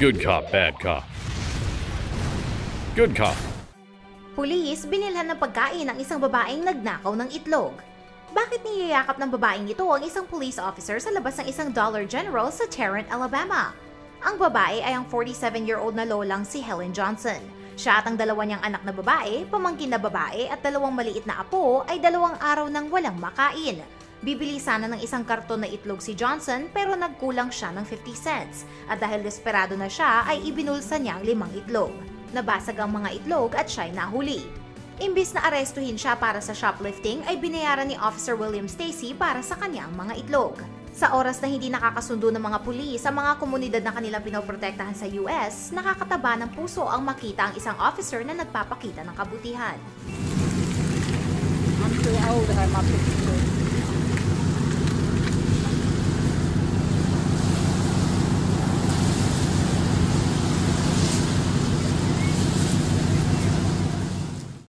Good cop, bad cop. Good cop. Pulis binilhan ng pagkain ang isang babaeng nagnakaw ng itlog. Bakit niyayakap ng babaeng ito ang isang police officer sa labas ng isang Dollar General sa Tarrant, Alabama? Ang babae ay ang 47-year-old na lolang si Helen Johnson. Siya at ang dalawa niyang anak na babae, pamangkin na babae at dalawang maliit na apo ay dalawang araw nang walang makain. Bibili sana ng isang karton na itlog si Johnson pero nagkulang siya ng 50 cents at dahil desperado na siya ay ibinulsa niya ang limang itlog. Nabasag ang mga itlog at siya'y nahuli. Imbis na arestuhin siya para sa shoplifting ay binayaran ni Officer William Stacy para sa kanyang mga itlog. Sa oras na hindi nakakasundo ng mga pulis sa mga komunidad na kanilang pinoprotektahan sa US, nakakataba ng puso ang makita ang isang officer na nagpapakita ng kabutihan. I'm too old to have my.